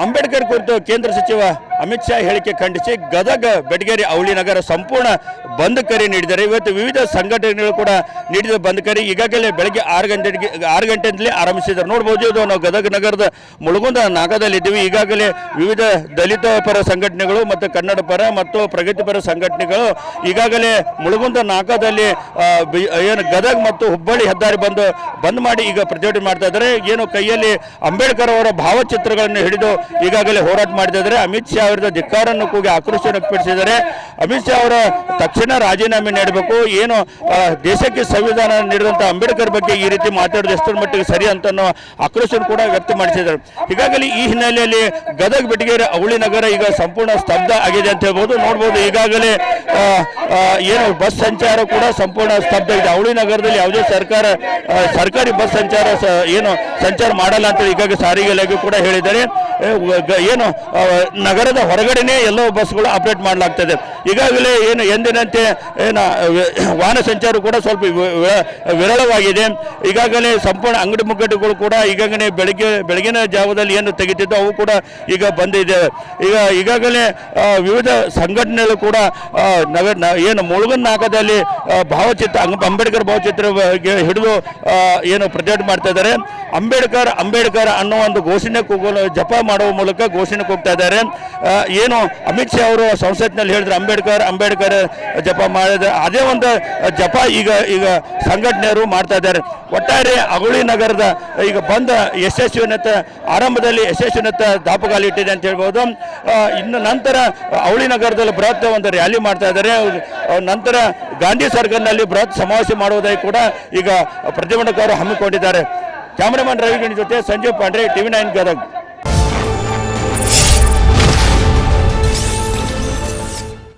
ಅಂಬೇಡ್ಕರ್ ಕುರಿತು ಕೇಂದ್ರ ಸಚಿವ ಅಮಿತ್ ಶಾ ಹೇಳಿಕೆ ಖಂಡಿಸಿ ಗದಗ, ಬೆಟಗೇರಿ, ಅವಳಿ ನಗರ ಸಂಪೂರ್ಣ ಬಂದ್ ಕರೆ ನೀಡಿದ್ದಾರೆ. ಇವತ್ತು ವಿವಿಧ ಸಂಘಟನೆಗಳು ಕೂಡ ನೀಡಿದ ಬಂದ್ ಕರೆ ಈಗಾಗಲೇ ಬೆಳಗ್ಗೆ ಆರು ಗಂಟೆಗೆ, ಆರು ಗಂಟೆಯಿಂದಲೇ ಆರಂಭಿಸಿದ್ದಾರೆ. ನೋಡ್ಬೋದು ಇದು ನಾವು ಗದಗ ನಗರದ ಮುಳುಗುಂದ ನಾಗದಲ್ಲಿದ್ದೀವಿ. ಈಗಾಗಲೇ ವಿವಿಧ ದಲಿತ ಪರ ಸಂಘಟನೆಗಳು ಮತ್ತು ಕನ್ನಡ ಪರ ಮತ್ತು ಪ್ರಗತಿಪರ ಸಂಘಟನೆಗಳು ಈಗಾಗಲೇ ಮುಳುಗುಂದ ನಾಗದಲ್ಲಿ ಏನು ಗದಗ ಮತ್ತು ಹುಬ್ಬಳ್ಳಿ ಹೆದ್ದಾರಿ ಬಂದು, ಬಂದ್ ಮಾಡಿ ಈಗ ಪ್ರತಿಭಟನೆ ಮಾಡ್ತಾ ಇದ್ದಾರೆ. ಏನು ಕೈಯಲ್ಲಿ ಅಂಬೇಡ್ಕರ್ ಅವರ ಭಾವಚಿತ್ರಗಳನ್ನು ಹಿಡಿದು ಈಗಾಗಲೇ ಹೋರಾಟ ಮಾಡಿದ್ರೆ ಅಮಿತ್ ಶಾ ಅವರ ಧಿಕ್ಕಾರನ್ನು ಕೂಗಿ ಆಕ್ರೋಶ ವ್ಯಕ್ತಪಡಿಸಿದ್ದಾರೆ. ಅಮಿತ್ ಶಾ ಅವರ ತಕ್ಷಣ ರಾಜೀನಾಮೆ ನೀಡಬೇಕು. ಏನು ದೇಶಕ್ಕೆ ಸಂವಿಧಾನ ನೀಡಿದಂಥ ಅಂಬೇಡ್ಕರ್ ಬಗ್ಗೆ ಈ ರೀತಿ ಮಾತಾಡೋದು ಎಷ್ಟರ ಮಟ್ಟಿಗೆ ಸರಿ ಅಂತ ಆಕ್ರೋಶ ಕೂಡ ವ್ಯಕ್ತಪಡಿಸಿದ್ದಾರೆ ಈಗಾಗಲೇ ಈ ಹಿನ್ನೆಲೆಯಲ್ಲಿ ಗದಗ ಬೆಟಗೇರಿ ಅವಳಿ ನಗರ ಈಗ ಸಂಪೂರ್ಣ ಸ್ತಬ್ಧ ಆಗಿದೆ ಅಂತ ಹೇಳ್ಬೋದು. ನೋಡ್ಬೋದು ಈಗಾಗಲೇ ಏನು ಬಸ್ ಸಂಚಾರ ಕೂಡ ಸಂಪೂರ್ಣ ಸ್ತಬ್ಧ ಇದೆ. ಅವಳಿ ನಗರದಲ್ಲಿ ಯಾವುದೇ ಸರ್ಕಾರ ಸರ್ಕಾರಿ ಬಸ್ ಸಂಚಾರ ಏನು ಸಂಚಾರ ಮಾಡಲ್ಲ ಅಂತ ಈಗಾಗಲೇ ಸಾರಿಗೆ ಇಲಾಖೆ ಕೂಡ ಹೇಳಿದ್ದಾರೆ. ಏನು ನಗರದ ಹೊರಗಡೆನೇ ಎಲ್ಲೋ ಬಸ್ಗಳು ಆಪರೇಟ್ ಮಾಡಲಾಗ್ತದೆ. ಈಗಾಗಲೇ ಏನು ಎಂದಿನಂತೆ, ಏನು ವಾಹನ ಸಂಚಾರ ಕೂಡ ಸ್ವಲ್ಪ ವಿರಳವಾಗಿದೆ. ಈಗಾಗಲೇ ಸಂಪೂರ್ಣ ಅಂಗಡಿ ಮುಗ್ಗಟ್ಟುಗಳು ಕೂಡ ಈಗಾಗಲೇ ಬೆಳಗ್ಗೆ, ಬೆಳಗಿನ ಜಾವದಲ್ಲಿ ಏನು ತೆಗಿತಿದ್ದೋ ಅವು ಕೂಡ ಈಗ ಬಂದಿದೆ. ಈಗ, ಈಗಾಗಲೇ ವಿವಿಧ ಸಂಘಟನೆಗಳು ಕೂಡ ನಗರ ಏನು ಮುಳುಗನ್ ನಾಗದಲ್ಲಿ ಭಾವಚಿತ್ರ ಅಂಬೇಡ್ಕರ್ ಭಾವಚಿತ್ರ ಹಿಡಿದು ಏನು ಪ್ರತಿಭಟನೆ ಮಾಡ್ತಾ ಇದ್ದಾರೆ. ಅಂಬೇಡ್ಕರ್ ಅಂಬೇಡ್ಕರ್ ಅನ್ನೋ ಒಂದು ಘೋಷಣೆ ಕೂಗಲು ಜಪ ಮಾಡುವ ಮೂಲಕ ಘೋಷಣೆ ಕೊಡ್ತಾ ಇದ್ದಾರೆ. ಏನು, ಅಮಿತ್ ಶಾ ಅವರು ಸಂಸತ್ನಲ್ಲಿ ಹೇಳಿದ್ರು, ಅಂಬೇಡ್ಕರ್ ಅಂಬೇಡ್ಕರ್ ಜಪ ಮಾಡಿದ, ಅದೇ ಒಂದು ಜಪ ಈಗ ಈಗ ಸಂಘಟನೆಯರು ಮಾಡ್ತಾ ಇದ್ದಾರೆ. ಒಟ್ಟಾರೆ ಅಗುಳಿ ನಗರದ ಈಗ ಬಂದ ಯಶಸ್ವಿನತ್ತ, ಆರಂಭದಲ್ಲಿ ಯಶಸ್ವಿನತ್ತ ದಾಪುಗಾಲಿಟ್ಟಿದೆ ಅಂತ ಹೇಳ್ಬೋದು. ಇನ್ನು ನಂತರ ಅವಳಿ ನಗರದಲ್ಲಿ ಬೃಹತ್ ಒಂದು ರ್ಯಾಲಿ ಮಾಡ್ತಾ ಇದ್ದಾರೆ. ನಂತರ ಗಾಂಧಿ ಸರ್ಕಲ್ನಲ್ಲಿ ಬೃಹತ್ ಸಮಾವೇಶ ಮಾಡುವುದಾಗಿ ಕೂಡ ಈಗ ಪ್ರತಿಭಟನಕಾರರು ಹಮ್ಮಿಕೊಂಡಿದ್ದಾರೆ. ಕ್ಯಾಮರಾಮನ್ ರವಿಗಣಿ ಜೊತೆ ಸಂಜೀವ್ ಪಾಂಡ್ರೆ, ಟಿವಿ ನೈನ್ ಗದಗ್.